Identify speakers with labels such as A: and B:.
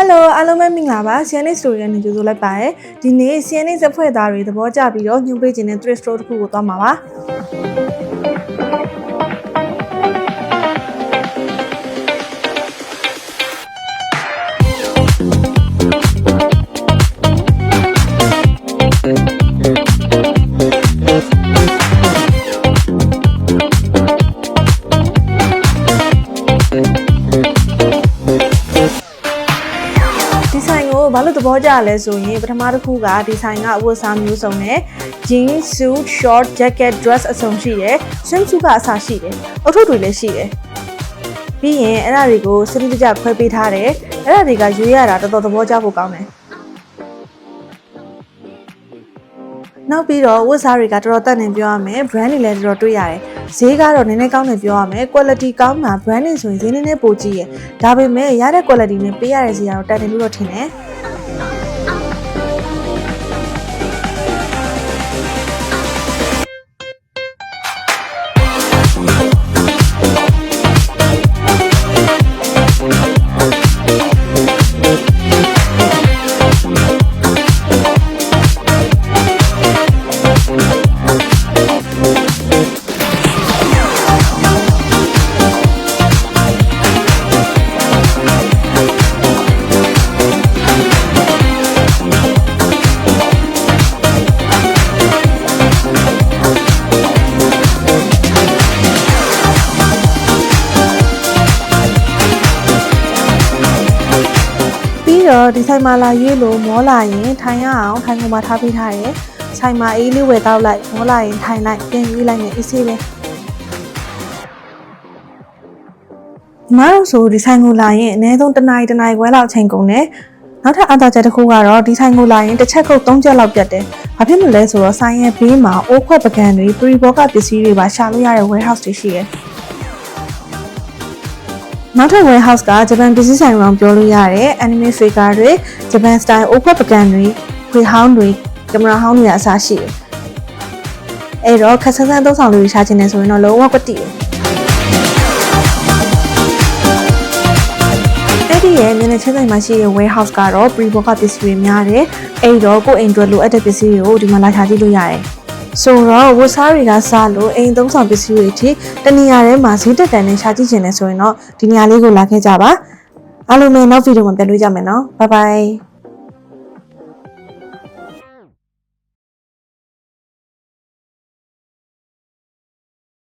A: Hello အားလုံးပဲမင်္ဂလာပါ CNA Story နဲ့ကြိုဆိုလိုက်ပါရယ်ဒီနေ့ CNA ဇက်ဖွဲ့သားတွေသဘောကျပြီးတော့ညှို့ပေးခြင်းတဲ့ thrift store တစ်ခုကိုသွားမှာပါ ဘာလို့သဘောကျလဲဆိုရင်ပထမတစ်ခုကဒီဆိုင်ကအဝတ်အစားမျိုးစုံနဲ့ jeans suit short jacket dress အစုံရှိတယ် swimsuit ကအစားရှိတယ်အုတ်ထုပ်တွေလည်းရှိတယ်ပြီးရင်အဲ့ဒါတွေကိုစနစ်တကျခွဲပေးထားတယ်အဲ့ဒါတွေကရွေးရတာတော်တော်သဘောကျဖို့ကောင်းတယ်နောက်ပြီးတော့ဝတ်စားတွေကတော်တော်တက်နေပြောရမယ် brand တွေလည်းတော်တော်တွေ့ရတယ်ဈေးကတော့နည်းနည်းကောင်းတယ်ပြောရမယ် quality ကောင်းတာ brand တွေဆိုရင်ဈေးနည်းနည်းပိုကြီးရယ်ဒါပေမဲ့ရတဲ့ quality နဲ့ပေးရတဲ့ဈေးကတော့တက်တယ်လို့တော့ထင်တယ် တော့ဒီဆိုင်မှာလာရွေးလို့မောလာရင်ထိုင်ရအောင်ထိုင်ကုန်မှာထားပေးထားတယ်။ဆိုင်မှာအေးလေးဝယ်တော့လိုက်မောလာရင်ထိုင်လိုက်ပြန်ရွေးလိုက်နဲ့အေးဆေးပဲ။ညီမတို့ဆိုဒီဆိုင်ကိုလာရင်အနည်းဆုံးတစ်နာရီတစ်နာရီခွဲလောက်အချိန်ကုန်တယ်။နောက်ထပ်အသာချက်တစ်ခုကတော့ဒီဆိုင်ကိုလာရင်တစ်ချက်ခုတ်၃ချက်လောက်ပြတ်တယ်။ဘာဖြစ်လို့လဲဆိုတော့ဆိုင်ရဲ့ဘေးမှာအိုးခွက်ပကံတွေပရီဘောကပစ္စည်းတွေပါရှာလို့ရတဲ့ warehouse တွေရှိတယ်။ နောက်ထပ် warehouse ကဂျပန်ပစ္စည်းဆိုင်ရောပြောလို့ရတယ် anime figure တွေဂျပန် style အိုးခွက်ပကံတွေခွေဟောင်းတွေကင်မရာဟောင်းတွေအစားရှိတယ်အဲ့တော့ခက်ဆန်းဆန်းသုံးဆောင်လေးတွေရှားခြင်းနဲ့ဆိုရင်တော့လုံးဝကွက်တီတယ်အဲ့ဒီရဲ့မျက်နှာချင်းဆိုင်မှာရှိတဲ့ warehouse ကတော့ pre-book ပစ္စည်းတွေများတယ်အဲ့တော့ကိုယ်အိမ်အတွက်လိုအပ်တဲ့ပစ္စည်းတွေကိုဒီမှာလာရှာကြည့်လို့ရတယ် ဆိုတော့ဝတ်စားတွေကစားလို့အိမ်သုံးဆောင်ပစ္စည်းတွေအထိတနေရာထဲမှာဈေးတက်တန်နဲ့ရှာကြည့်ခြင်းနဲ့ဆိုရင်တော့ဒီနေရာလေးကိုလာခဲ့ကြပါအားလုံးပဲနောက်ဗီဒီယိုမှာပြန်တွေ့ကြမယ်နော်ဘိုင်ဘိုင်